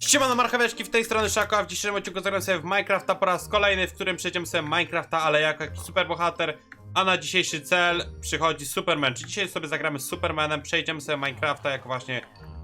Siemano marcheweczki, w tej strony Szako, a w dzisiejszym odcinku zagram sobie w Minecrafta po raz kolejny, w którym przejdziemy sobie Minecrafta, ale jako jakiś superbohater. A na dzisiejszy cel przychodzi Superman. Czy dzisiaj sobie zagramy z Supermanem, przejdziemy sobie Minecrafta jako właśnie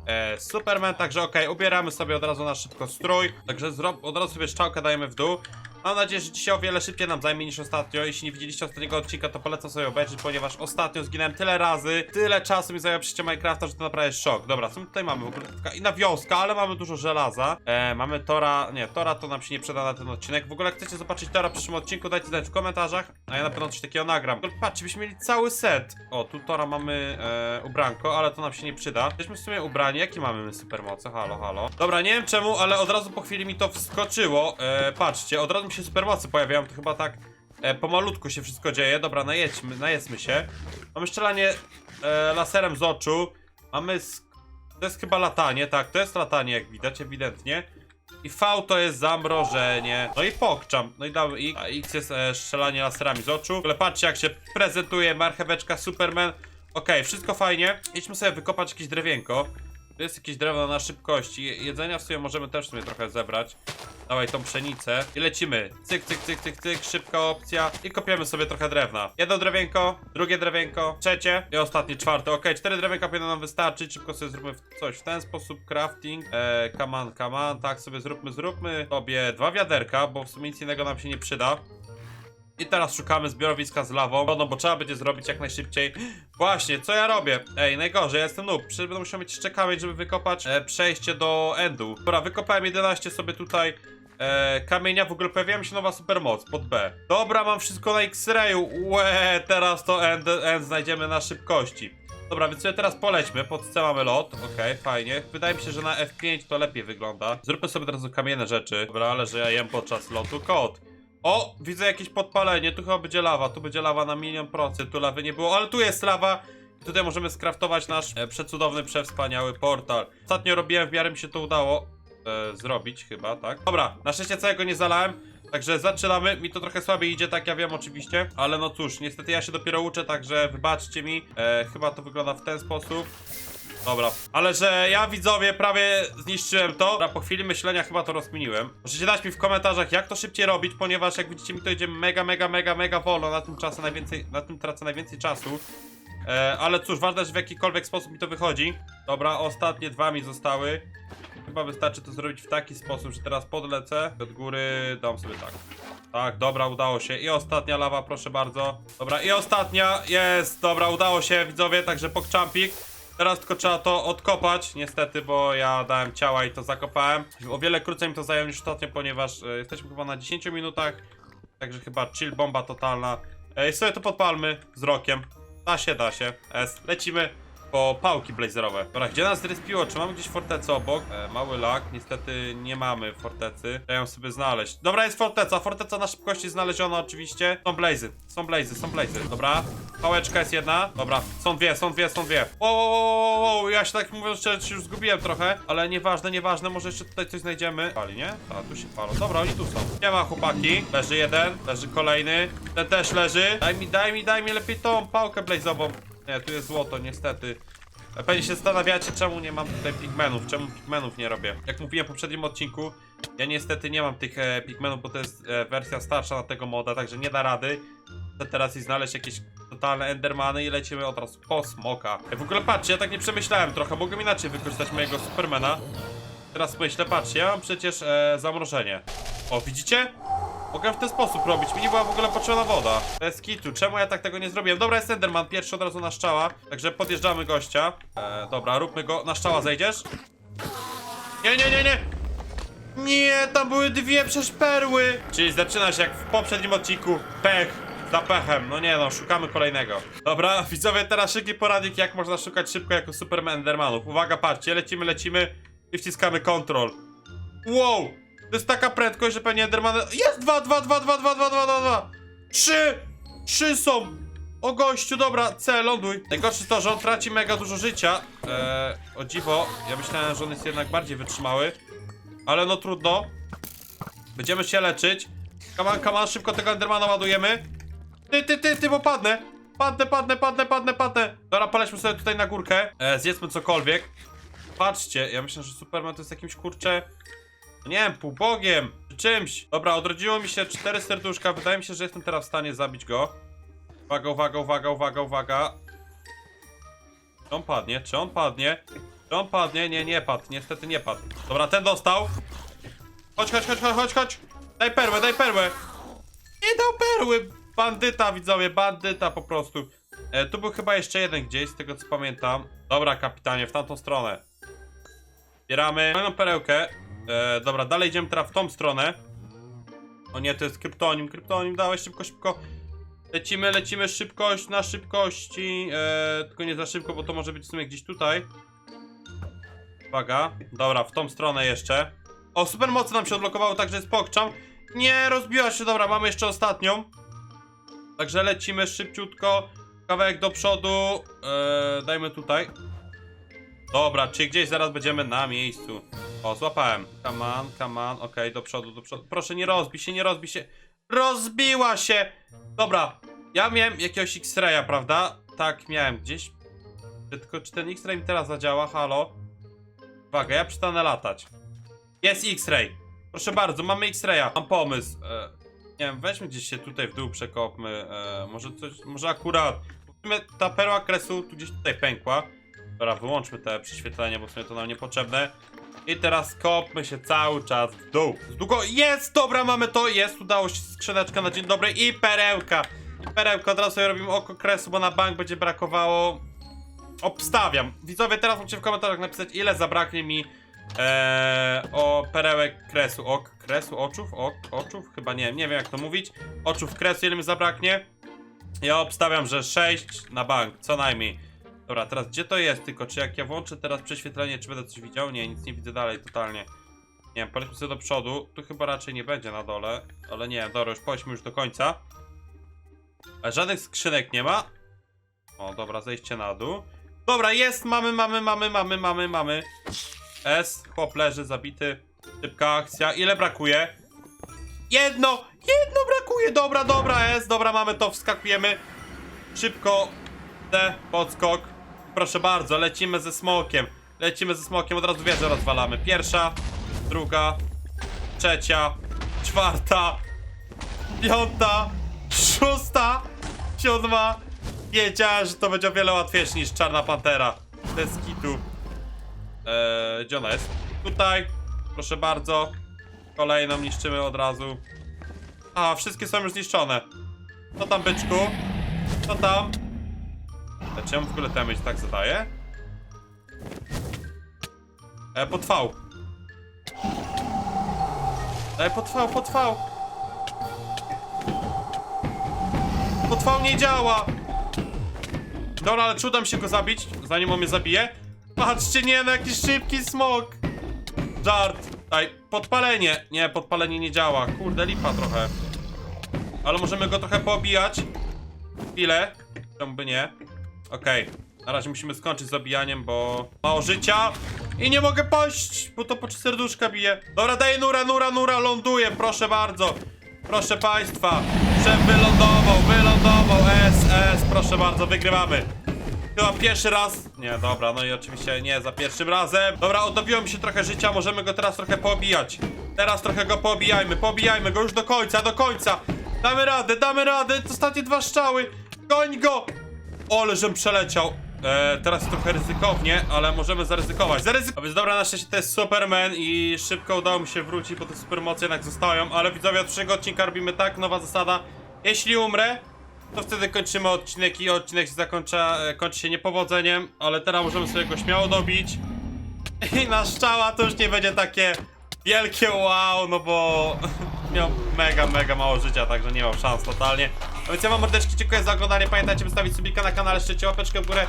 e, Superman, także okej, ubieramy sobie od razu na szybko strój, także od razu sobie szczałkę dajemy w dół. Mam nadzieję, że dzisiaj o wiele szybciej nam zajmie niż ostatnio. Jeśli nie widzieliście ostatniego odcinka, to polecam sobie obejrzeć, ponieważ ostatnio zginąłem tyle razy, tyle czasu mi zajęło przejście Minecrafta, że to naprawdę jest szok. Dobra, co my tutaj mamy? W ogóle taka inna wioska, ale mamy dużo żelaza. E, mamy Tora, nie, Tora to nam się nie przyda na ten odcinek. W ogóle jak chcecie zobaczyć Tora w przyszłym odcinku, dajcie znać w komentarzach, a ja na pewno coś takiego nagram. Patrzcie, byśmy mieli cały set. O, tu Tora mamy e, ubranko, ale to nam się nie przyda. Jesteśmy w sumie ubrani. Jakie mamy my supermoce? Halo, halo. Dobra, nie wiem czemu, ale od razu po chwili mi to wskoczyło. E, patrzcie, od razu mi się supermoce pojawiają, to chyba tak e, pomalutku się wszystko dzieje. Dobra, najedźmy, najedzmy się. Mamy strzelanie e, laserem z oczu. Mamy... To jest chyba latanie, tak, to jest latanie, jak widać, ewidentnie. I V to jest zamrożenie. No i pokczam. No i damy X. A X jest e, strzelanie laserami z oczu. Ale patrzcie, jak się prezentuje marcheweczka Superman. Okej, wszystko fajnie. Idźmy sobie wykopać jakieś drewienko. Tu jest jakieś drewno na szybkości. Je- Jedzenia w sumie możemy też sobie trochę zebrać. Dawaj tą pszenicę. I lecimy. Cyk, cyk, cyk, cyk, cyk. Szybka opcja. I kopiemy sobie trochę drewna. Jedno drewienko, drugie drewienko, trzecie i ostatnie, czwarte. Okej, cztery drewienka powinno nam wystarczyć. Szybko sobie zróbmy coś w ten sposób. Crafting. Eee, come on, come on. Tak sobie zróbmy, zróbmy sobie dwa wiaderka, bo w sumie nic innego nam się nie przyda. I teraz szukamy zbiorowiska z lawą, no bo trzeba będzie zrobić jak najszybciej. Właśnie, co ja robię? Ej, najgorzej, ja jestem noob. Przecież będę musiał mieć jeszcze kamień, żeby wykopać e, przejście do endu. Dobra, wykopałem 11 sobie tutaj e, kamienia. W ogóle pojawiła mi się nowa supermoc pod B. Dobra, mam wszystko na X-rayu. Łe, teraz to end, end znajdziemy na szybkości. Dobra, więc sobie teraz polećmy, pod C mamy lot, okej, fajnie. Wydaje mi się, że na F5 to lepiej wygląda. Zróbmy sobie teraz kamienne rzeczy. Dobra, ale że ja jem podczas lotu kod. O, widzę jakieś podpalenie, tu chyba będzie lawa, tu będzie lawa na milion procent, tu lawy nie było, ale tu jest lawa. Tutaj możemy skraftować nasz e, przecudowny, przewspaniały portal. Ostatnio robiłem, w miarę mi się to udało e, zrobić chyba, tak? Dobra, na szczęście całego nie zalałem, także zaczynamy. Mi to trochę słabiej idzie, tak ja wiem oczywiście, ale no cóż, niestety ja się dopiero uczę, także wybaczcie mi. E, chyba to wygląda w ten sposób. Dobra, ale że ja widzowie prawie zniszczyłem to. Dobra, po chwili myślenia chyba to rozkminiłem. Możecie dać mi w komentarzach, jak to szybciej robić, ponieważ jak widzicie mi to idzie mega, mega, mega, mega wolno. Na tym czasem najwięcej, na tym tracę najwięcej czasu. E, ale cóż, ważne, że w jakikolwiek sposób mi to wychodzi. Dobra, ostatnie dwa mi zostały. Chyba wystarczy to zrobić w taki sposób, że teraz podlecę od góry, dam sobie tak. Tak, dobra, udało się. I ostatnia lawa, proszę bardzo. Dobra, i ostatnia jest, dobra, udało się, widzowie, także pokczampik. Teraz tylko trzeba to odkopać, niestety, bo ja dałem ciała i to zakopałem. O wiele krócej mi to zajęło niż ostatnio, ponieważ e, jesteśmy chyba na 10 minutach. Także chyba chill bomba totalna. Ej, sobie to podpalmy wzrokiem. Da się, da się. S. Lecimy po pałki blazerowe. Dobra, gdzie nas zrespiło? Czy mamy gdzieś fortecę obok? E, mały lag. Niestety nie mamy fortecy. Trzeba ją sobie znaleźć. Dobra, jest forteca. Forteca na szybkości znaleziona oczywiście. Są blazy. Są blazy, są blazy. Dobra. Pałeczka jest jedna. Dobra, są dwie, są dwie, są dwie. Wow. ja się tak mówiąc szczerze już zgubiłem trochę, ale nieważne, nieważne, może jeszcze tutaj coś znajdziemy. Pali, nie? A, tu się palą. Dobra, oni tu są. Nie ma chłopaki. Leży jeden, leży kolejny. Ten też leży. Daj mi, daj mi, daj mi lepiej tą pałkę blazową. Nie, tu jest złoto, niestety. Pewnie się zastanawiacie, czemu nie mam tutaj pigmenów, czemu pigmenów nie robię. Jak mówiłem w poprzednim odcinku, ja niestety nie mam tych e, pigmenów, bo to jest e, wersja starsza na tego moda, także nie da rady. Chcę teraz i znaleźć jakieś totalne endermany i lecimy od razu po smoka. E, w ogóle patrzcie, ja tak nie przemyślałem trochę, mogłem inaczej wykorzystać mojego supermana. Teraz myślę, patrzcie, ja mam przecież e, zamrożenie. O, widzicie? Mogę w ten sposób robić, mi nie była w ogóle potrzebna woda. Bez kitu, czemu ja tak tego nie zrobiłem? Dobra, jest Enderman, pierwszy od razu na szczała, także podjeżdżamy gościa. E, dobra, róbmy go, na szczała zejdziesz? Nie, nie, nie, nie! Nie, tam były dwie przecież perły! Czyli zaczyna się jak w poprzednim odcinku, pech za pechem. No nie no, szukamy kolejnego. Dobra, widzowie, teraz szybki poradnik, jak można szukać szybko jako Superman Endermanów. Uwaga, patrzcie, lecimy, lecimy i wciskamy Ctrl. Wow! To jest taka prędkość, że pewnie Enderman... Jest! Dwa, dwa, dwa, dwa, dwa, dwa, dwa, dwa, dwa! Trzy! Trzy są! O gościu, dobra, C, ląduj. Najgorsze to, że on traci mega dużo życia. Eee, o dziwo, ja myślałem, że on jest jednak bardziej wytrzymały. Ale no trudno. Będziemy się leczyć. Kaman, kaman, szybko tego Endermana ładujemy. Ty, ty, ty, ty, bo padnę. Padnę, padnę, padnę, padnę, padnę. Dobra, polećmy sobie tutaj na górkę. E, zjedzmy cokolwiek. Patrzcie, ja myślę, że Superman to jest jakimś kurcze. Nie wiem, półbogiem, czy czymś. Dobra, odrodziło mi się cztery serduszka. Wydaje mi się, że jestem teraz w stanie zabić go. Uwaga, uwaga, uwaga, uwaga, uwaga. Czy on padnie? Czy on padnie? Czy on padnie? Nie, nie padł. Niestety nie padł. Dobra, ten dostał. Chodź, chodź, chodź, chodź, chodź. Daj perłę, daj perłę. Nie dał perły. Bandyta, widzowie, bandyta po prostu. E, tu był chyba jeszcze jeden gdzieś, z tego co pamiętam. Dobra, kapitanie, w tamtą stronę. Bieramy moją perełkę. E, dobra, dalej idziemy teraz w tą stronę. O nie, to jest kryptonim, kryptonim, dawaj szybko, szybko. Lecimy, lecimy, szybkość na szybkości. E, tylko nie za szybko, bo to może być w sumie gdzieś tutaj. Uwaga, dobra, w tą stronę jeszcze. O, super mocy nam się odblokowało, także jest pokczam. Nie, rozbiła się, dobra, mamy jeszcze ostatnią. Także lecimy szybciutko. Kawałek do przodu. Eee, dajmy tutaj. Dobra, czy gdzieś zaraz będziemy na miejscu. O, złapałem. Come on, come on. Okej, do przodu, do przodu. Proszę, nie rozbij się, nie rozbij się. Rozbiła się! Dobra, ja miałem jakiegoś X-raya, prawda? Tak, miałem gdzieś. Tylko czy ten X-ray mi teraz zadziała? Halo? Uwaga, ja przestanę latać. Jest X-ray. Proszę bardzo, mamy X-raya. Mam pomysł. E, nie wiem, weźmy gdzieś się tutaj w dół, przekopmy. E, może coś, może akurat. Ta perła kresu tu gdzieś tutaj pękła. Dobra, wyłączmy te prześwietlenie, bo w sumie to nam niepotrzebne. I teraz kopmy się cały czas w dół. Z długo. Jest! Dobra, mamy to. Jest, udało się skrzyneczka na dzień dobry. I perełka. Perełka. Od razu sobie robimy oko kresu, bo na bank będzie brakowało. Obstawiam. Widzowie, teraz musicie w komentarzach napisać, ile zabraknie mi Eee, o perełek kresu. Ok, kresu, oczów? Ok, oczów? Chyba nie, nie wiem jak to mówić. Oczów kresu, ile mi zabraknie? Ja obstawiam, że 6 na bank, co najmniej. Dobra, teraz gdzie to jest tylko? Czy jak ja włączę teraz prześwietlenie, czy będę coś widział? Nie, nic nie widzę dalej, totalnie. Nie wiem, polećmy sobie do przodu. Tu chyba raczej nie będzie na dole. Ale nie, dobra, już pojedźmy już do końca. A żadnych skrzynek nie ma. O, dobra, zejście na dół. Dobra, jest, mamy, mamy, mamy, mamy, mamy, mamy. S, chłop leży, zabity. Szybka akcja. Ile brakuje? Jedno! Jedno brakuje! Dobra, dobra, S, dobra, mamy to, wskakujemy. Szybko. D, podskok. Proszę bardzo, lecimy ze smokiem. Lecimy ze smokiem, od razu wieżę rozwalamy. Pierwsza, druga, trzecia, czwarta, piąta, szósta, siódma. Wiedziałem, że to będzie o wiele łatwiejsze niż Czarna Pantera. Bez kitu. Eee, gdzie ona jest? Tutaj. Proszę bardzo. Kolejną niszczymy od razu. A, wszystkie są już zniszczone. Co tam, byczku? Co tam? Czemu w ogóle damage tak zadaje? E, pod V. E. Pod V nie działa. Dobra, ale czy uda mi się go zabić, zanim on mnie zabije? Patrzcie, nie, no jakiś szybki smok. Żart. Daj, podpalenie. Nie, podpalenie nie działa. Kurde, lipa trochę. Ale możemy go trochę poobijać. Chwilę. Czemu by nie? Okej. Na razie musimy skończyć z obijaniem, bo mało życia. I nie mogę paść, bo to po serduszka bije. Dobra, daję nura, nura, nura, ląduję, proszę bardzo. Proszę państwa. Szef wylądował, wylądował. S, S, proszę bardzo, wygrywamy. Chyba pierwszy raz. Nie, dobra, no i oczywiście nie za pierwszym razem. Dobra, odnowiło mi się trochę życia, możemy go teraz trochę poobijać. Teraz trochę go poobijajmy, poobijajmy go już do końca, do końca. Damy radę, damy radę, ostatnie dwa strzały. Goń go! Ole, żem przeleciał. E, teraz trochę ryzykownie, ale możemy zaryzykować. Zaryzykować. Więc dobra, na szczęście to jest Superman i szybko udało mi się wrócić, bo te supermoce jednak zostają. Ale widzowie, od przyszłego odcinka robimy tak, nowa zasada. Jeśli umrę, to wtedy kończymy odcinek i odcinek się zakończa, e, kończy się niepowodzeniem, ale teraz możemy sobie go śmiało dobić. I na szczała to już nie będzie takie wielkie wow, no bo miał mega, mega mało życia, także nie mam szans totalnie. A więc ja wam mordeczki dziękuję za oglądanie, pamiętajcie wystawić subika na kanale, szczercie łapeczkę w górę,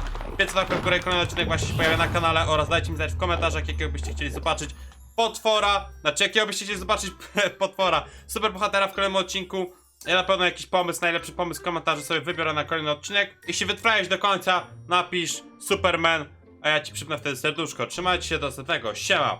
łapkę w górę, kolejny odcinek właśnie się pojawia na kanale oraz dajcie mi znać w komentarzach, jakiego byście chcieli zobaczyć potwora, znaczy jakiego byście chcieli zobaczyć potwora, super bohatera w kolejnym odcinku. Ja na pewno jakiś pomysł, najlepszy pomysł w komentarzu sobie wybiorę na kolejny odcinek. Jeśli wytrwałeś do końca, napisz Superman, a ja ci przypnę wtedy serduszko. Trzymajcie się do następnego, siema!